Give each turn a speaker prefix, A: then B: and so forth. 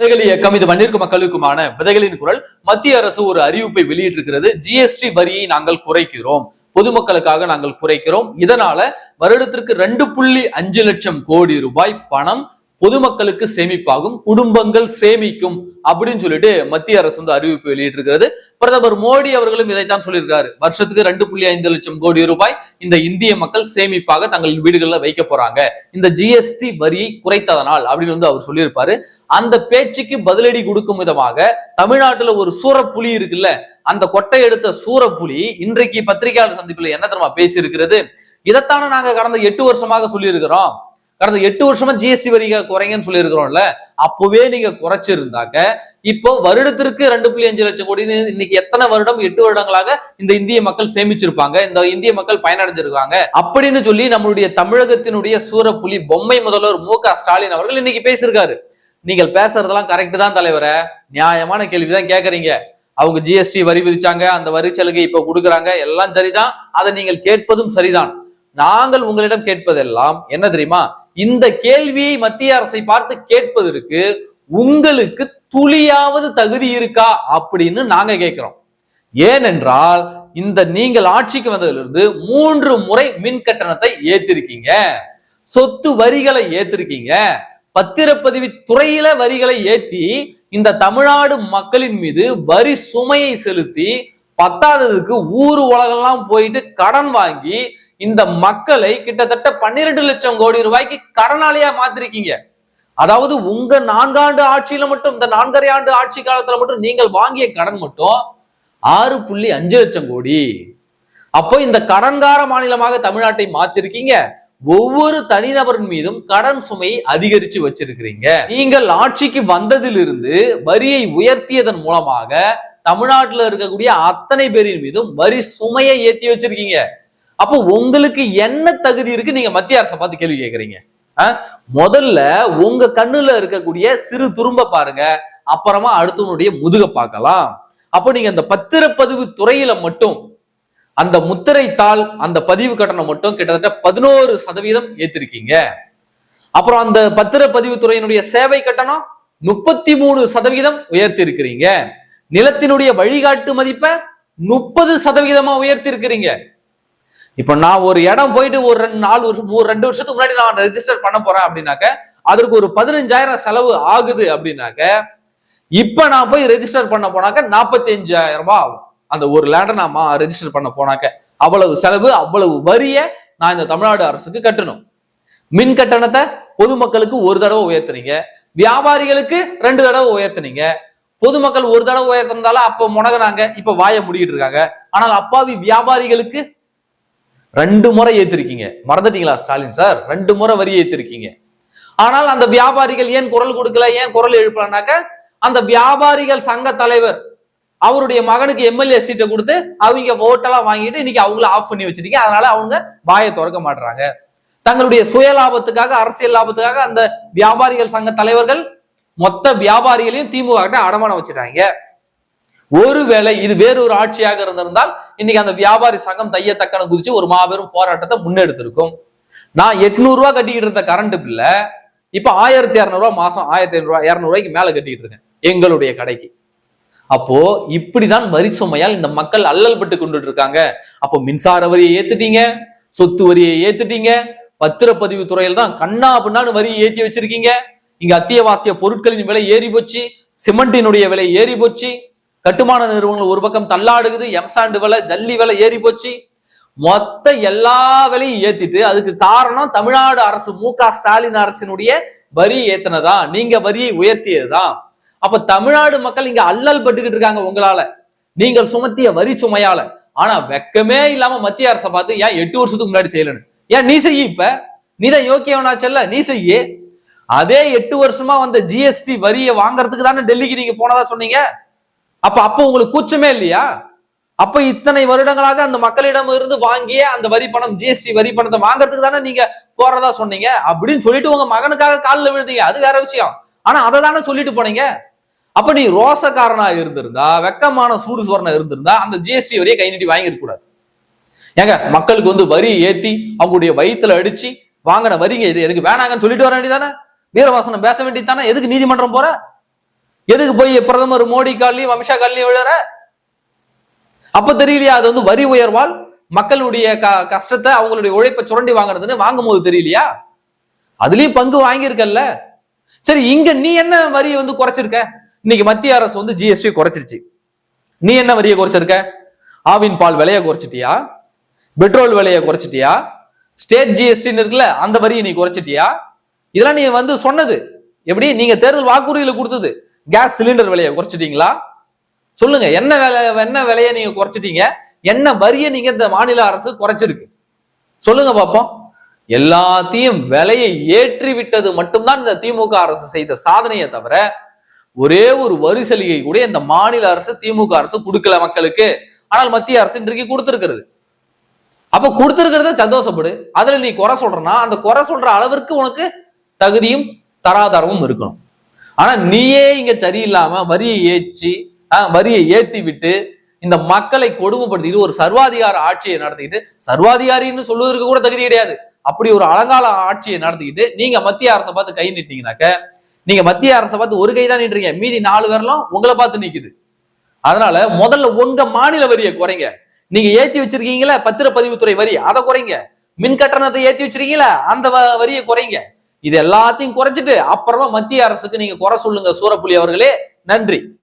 A: விதைகள் இயக்கம் இது மண்ணிற்கு மக்களுக்குமான விதைகளின் குரல். மத்திய அரசு ஒரு அறிவிப்பை வெளியிட்டிருக்கிறது. ஜிஎஸ்டி வரியை நாங்கள் குறைக்கிறோம். பொதுமக்களுக்காக நாங்கள் குறைக்கிறோம். இதனால வருடத்திற்கு ரெண்டு புள்ளி அஞ்சு லட்சம் கோடி ரூபாய் பணம் பொதுமக்களுக்கு சேமிப்பாகும் குடும்பங்கள் சேமிக்கும் அப்படின்னு சொல்லிட்டு மத்திய அரசு வந்து அறிவிப்பு வெளியிட்டிருக்கிறது. பிரதமர் மோடி அவர்களும் இதைத்தான் சொல்லியிருக்காரு. வருஷத்துக்கு ரெண்டு புள்ளி ஐந்து லட்சம் கோடி ரூபாய் இந்த இந்திய மக்கள் சேமிப்பாக தங்கள் வீடுகளில் வைக்க போறாங்க. இந்த ஜிஎஸ்டி வரியை குறைத்ததனால் அப்படின்னு வந்து அவர் சொல்லியிருப்பாரு. அந்த பேச்சுக்கு பதிலடி கொடுக்கும் விதமாக தமிழ்நாட்டுல ஒரு சூரப்புலி இருக்குல்ல அந்த கொட்டை எடுத்த சூரப்புலி இன்றைக்கு பத்திரிகையாளர் சந்திப்பில் என்ன தெரியுமா பேசியிருக்கிறது? இதைத்தானே நாங்க கடந்த எட்டு வருஷமாக சொல்லியிருக்கிறோம். கடந்த எட்டு வருஷமா ஜிஎஸ்டி வரி குறைங்கன்னு சொல்லியிருக்கிறோம்ல அப்பவே நீங்க குறைச்சிருந்தாக்க இப்போ வருடத்திற்கு ரெண்டு புள்ளி அஞ்சு லட்சம் கோடின்னு இன்னைக்கு எத்தனை வருடம் எட்டு வருடங்களாக இந்த இந்திய மக்கள் சேமிச்சிருப்பாங்க இந்த இந்திய மக்கள் பயனடைஞ்சிருக்காங்க அப்படின்னு சொல்லி நம்மளுடைய தமிழகத்தினுடைய சூரப்புலி பொம்மை முதல்வர் மு க ஸ்டாலின் அவர்கள் இன்னைக்கு பேசியிருக்காரு. நீங்கள் பேசுறதெல்லாம் கரெக்ட் தான் தலைவரை. நியாயமான கேள்விதான் கேட்கறீங்க அவங்க ஜிஎஸ்டி வரி விதிச்சாங்க அந்த வரி சலுகை இப்ப கொடுக்குறாங்க எல்லாம் சரிதான். அதை நீங்கள் கேட்பதும் சரிதான். நாங்கள் உங்களிடம் கேட்பதெல்லாம் என்ன தெரியுமா? இந்த கேள்வியை மத்திய அரசை பார்த்து கேட்பதற்கு உங்களுக்கு துளியாவது தகுதி இருக்கா அப்படின்னு நாங்க கேட்கிறோம். ஏனென்றால் இந்த நீங்கள் ஆட்சிக்கு வந்ததிலிருந்து மூன்று முறை மின் கட்டணத்தை ஏத்திருக்கீங்க. சொத்து வரிகளை ஏத்திருக்கீங்க. பத்திரப்பதிவு துறையில வரிகளை ஏத்தி இந்த தமிழ்நாடு மக்களின் மீது வரி சுமையை செலுத்தி பத்தாததுக்கு ஊர் உலகெல்லாம் போயிட்டு கடன் வாங்கி இந்த மக்களை கிட்டத்தட்ட பன்னிரண்டு லட்சம் கோடி ரூபாய்க்கு கடனாளியா மாத்திருக்கீங்க. அதாவது உங்க நான்காண்டு ஆட்சியில மட்டும் இந்த நான்கரை ஆண்டு ஆட்சி காலத்துல மட்டும் நீங்கள் வாங்கிய கடன் மட்டும் ஆறு புள்ளி அஞ்சு லட்சம் கோடி. அப்போ இந்த கடன்கார மாநிலமாக தமிழ்நாட்டை மாத்திருக்கீங்க. ஒவ்வொரு தனிநபரின் மீதும் கடன் சுமையை அதிகரிச்சு வச்சிருக்கிறீங்க. நீங்கள் ஆட்சிக்கு வந்ததிலிருந்து வரியை உயர்த்தியதன் மூலமாக தமிழ்நாட்டில் இருக்கக்கூடிய அத்தனை பேரின் மீதும் வரி சுமையை ஏற்றி வச்சிருக்கீங்க. அப்போ உங்களுக்கு என்ன தகுதி இருக்கு? நீங்க மத்திய அரசை பார்த்து கேள்வி கேட்கறீங்க. முதல்ல உங்க கண்ணுல இருக்கக்கூடிய சிறு துரும்ப பாருங்க. அப்புறமா அடுத்தவனுடைய முதுக பார்க்கலாம். அப்போ நீங்க அந்த பத்திரப்பதிவு துறையில மட்டும் அந்த முத்திரை தாள் அந்த பதிவு கட்டணம் மட்டும் கிட்டத்தட்ட பதினோரு சதவீதம் ஏத்திருக்கீங்க. அப்புறம் அந்த பத்திரப்பதிவு துறையினுடைய சேவை கட்டணம் முப்பத்தி மூணு சதவீதம் உயர்த்தி இருக்கிறீங்க நிலத்தினுடைய வழிகாட்டு மதிப்பை முப்பது சதவீதமா உயர்த்தி இருக்கிறீங்க இப்போ நான் ஒரு இடம் போயிட்டு ஒரு ரெண்டு நாலு வருஷம் ஒரு ரெண்டு வருஷத்துக்கு முன்னாடி நான் ரெஜிஸ்டர் பண்ண போறேன் அப்படின்னாக்க அதற்கு ஒரு பதினஞ்சாயிரம் செலவு ஆகுது அப்படின்னாக்க இப்ப நான் போய் ரெஜிஸ்டர் பண்ண போனாக்க நாற்பத்தி அஞ்சாயிரம் ரூபாய் ஆகும். அந்த ஒரு லேண்டை நான் ரெஜிஸ்டர் பண்ண போனாக்க. அவ்வளவு செலவு அவ்வளவு வரிய நான் இந்த தமிழ்நாடு அரசுக்கு கட்டணும். மின் கட்டணத்தை பொதுமக்களுக்கு ஒரு தடவை உயர்த்துனீங்க. வியாபாரிகளுக்கு ரெண்டு தடவை உயர்த்துனீங்க. பொதுமக்கள் ஒரு தடவை உயர்த்திருந்தாலும் அப்ப முனகினாங்க இப்ப வாய முடிக்கிட்டு இருக்காங்க. ஆனால் அப்பாவி வியாபாரிகளுக்கு ரெண்டு முறை ஏத்திருக்கீங்க. மறந்துட்டீங்களா ஸ்டாலின் சார்? ரெண்டு முறை வரி ஏத்திருக்கீங்க. ஆனால் அந்த வியாபாரிகள் ஏன் குரல் கொடுக்கல ஏன் குரல் எழுப்பலனாக்க அந்த வியாபாரிகள் சங்க தலைவர் அவருடைய மகனுக்கு எம்எல்ஏ சீட்டை கொடுத்து அவங்க ஓட்டெல்லாம் வாங்கிட்டு இன்னைக்கு அவங்கள ஆஃப் பண்ணி வச்சிருக்கீங்க அதனால அவங்க வாயை திறக்க மாட்டுறாங்க தங்களுடைய சுய லாபத்துக்காக அரசியல் லாபத்துக்காக அந்த வியாபாரிகள் சங்க தலைவர்கள் மொத்த வியாபாரிகளையும் திமுக கிட்ட அடமானம் வச்சுட்டாங்க. ஒருவேளை இது வேறொரு ஆட்சியாக இருந்திருந்தால் இன்னைக்கு அந்த வியாபாரி சங்கம் தைய தக்கன குதிச்சு ஒரு மாபெரும் போராட்டத்தை முன்னெடுத்திருக்கும். நான் எட்நூறு ரூபா கட்டிக்கிட்டு இருந்த கரண்ட் பில்ல இப்ப ஆயிரத்தி இரநூறுவா மாசம் ஆயிரத்தி ஐநூறுவா இரநூறுவாய்க்கு மேல கட்டிக்கிட்டு இருக்கேன் எங்களுடைய கடைக்கு. அப்போ இப்படிதான் வரி சுமையால் இந்த மக்கள் அல்லல் பட்டு கொண்டுட்டு இருக்காங்க. அப்போ மின்சார வரியை ஏத்துட்டீங்க சொத்து வரியை ஏத்துட்டீங்க பத்திரப்பதிவு துறையில் தான் கண்ணா பின்னான்னு வரியை ஏற்றி வச்சிருக்கீங்க. இங்க அத்தியாவசிய பொருட்களின் விலை ஏறி போச்சு சிமெண்டினுடைய விலை ஏறி போச்சு கட்டுமான நிறுவனங்கள் ஒரு பக்கம் தள்ளாடுகுது எம்சாண்டு விலை ஜல்லி விலை ஏறி போச்சு. மொத்த எல்லா விலையும் ஏத்திட்டு அதுக்கு காரணம் தமிழ்நாடு அரசு மு க ஸ்டாலின் அரசினுடைய வரி ஏத்தினதான் நீங்க வரியை உயர்த்தியதுதான் அப்ப தமிழ்நாடு மக்கள் இங்க அல்லல் பட்டுக்கிட்டு இருக்காங்க உங்களால. நீங்கள் சுமத்திய வரி சுமையால. ஆனா வெக்கமே இல்லாம மத்திய அரசை பார்த்து ஏன் எட்டு வருஷத்துக்கு முன்னாடி செய்யலன்னு? ஏன் நீ செய்ய இப்ப? நீதான் யோக்கியவனாச்சல்ல நீ செய்ய. அதே எட்டு வருஷமா வந்த ஜிஎஸ்டி வரியை வாங்குறதுக்கு தானே டெல்லிக்கு நீங்க போனதா சொன்னீங்க? அப்ப அப்ப உங்களுக்கு கூச்சமே இல்லையா? அப்ப இத்தனை வருடங்களாக அந்த மக்களிடம் இருந்து வாங்கிய அந்த வரி பணம் ஜிஎஸ்டி வரி பணத்தை வாங்குறதுக்கு தானே நீங்க போறதா சொன்னீங்க? அப்படின்னு சொல்லிட்டு உங்க மகனுக்காக காலில் விழுந்தீங்க. அது வேற விஷயம். ஆனா அதை தானே சொல்லிட்டு போனீங்க? அப்ப நீ ரோசக்காரனா இருந்திருந்தா வெக்கமான சூடு சோரனா இருந்திருந்தா அந்த ஜிஎஸ்டி வரியை கை நீட்டி வாங்கிருக்க கூடாது. ஏங்க மக்களுக்கு வந்து வரி ஏத்தி அவங்களுடைய வயிற்றுல அடிச்சு வாங்கின வரிங்க இது எதுக்கு வேணாங்கன்னு சொல்லிட்டு வர வேண்டியதானே வீரவாசனம் பேச வேண்டியதானே எதுக்கு நீதிமன்றம் போற? எதுக்கு போய் பிரதமர் மோடி காலையும் அமித்ஷா காலையும் விழுற? அப்ப தெரியலையா? அது வந்து வரி உயர்வால் மக்களுடைய க- கஷ்டத்தை அவங்களுடைய உழைப்பை சுரண்டி வாங்குறதுன்னு வாங்கும் போது தெரியலையா? அதுலயும் பங்கு வாங்கியிருக்கல்ல. சரி இங்க நீ என்ன வரியை வந்து குறைச்சிருக்க? இன்னைக்கு மத்திய அரசு வந்து ஜிஎஸ்டி குறைச்சிருச்சு. நீ என்ன வரியை குறைச்சிருக்க? ஆவின் பால் விலையை குறைச்சிட்டியா? பெட்ரோல் விலையை குறைச்சிட்டியா? ஸ்டேட் ஜிஎஸ்டின்னு இருக்குல்ல அந்த வரியை நீ குறைச்சிட்டியா? இதெல்லாம் நீ வந்து சொன்னது. எப்படி நீங்க தேர்தல் வாக்குறுதியில கொடுத்தது. கேஸ் சிலிண்டர் விலையை குறைச்சிட்டீங்களா? சொல்லுங்க என்ன விலை என்ன விலையை நீங்க குறைச்சிட்டீங்க? என்ன வரியை நீங்க இந்த மாநில அரசு குறைச்சிருக்கு? சொல்லுங்க பாப்போம். எல்லாத்தையும் விலையை ஏற்றி விட்டது மட்டும்தான் இந்த திமுக அரசு செய்த சாதனையை தவிர ஒரே ஒரு வரி சலுகை கூட இந்த மாநில அரசு திமுக அரசு கொடுக்கல மக்களுக்கு. ஆனால் மத்திய அரசு இன்றைக்கு கொடுத்திருக்கிறது. அப்ப கொடுத்திருக்கிறத சந்தோஷப்படு. அதுல நீ குறை சொல்றனா அந்த குறை சொல்ற அளவிற்கு உனக்கு தகுதியும் தராதரமும் இருக்கணும். ஆனா நீயே இங்க சரியில்லாம வரியை ஏற்றி வரியை ஏத்தி விட்டு இந்த மக்களை கொடுமைப்படுத்திட்டு ஒரு சர்வாதிகார ஆட்சியை நடத்திக்கிட்டு சர்வாதிகாரின்னு சொல்லுவதற்கு கூட தகுதி கிடையாது. அப்படி ஒரு அலங்கால ஆட்சியை நடத்திக்கிட்டு நீங்க மத்திய அரசை பார்த்து கை நீட்டீங்கனாக்க நீங்க மத்திய அரசை பார்த்து ஒரு கை தான் நீட்டுறீங்க. மீதி நாலு பேர்லாம் உங்களை பார்த்து நிக்குது. அதனால முதல்ல உங்க மாநில வரியை குறைங்க. நீங்க ஏத்தி வச்சிருக்கீங்களா பத்திரப்பதிவுத்துறை வரி அதை குறைங்க. மின் கட்டணத்தை ஏத்தி வச்சிருக்கீங்களா அந்த வ- வரியை குறைங்க. இது எல்லாத்தையும் குறைச்சிட்டு அப்புறமா மத்திய அரசுக்கு நீங்க குறை சொல்லுங்க சூரப்புலி அவர்களே. நன்றி.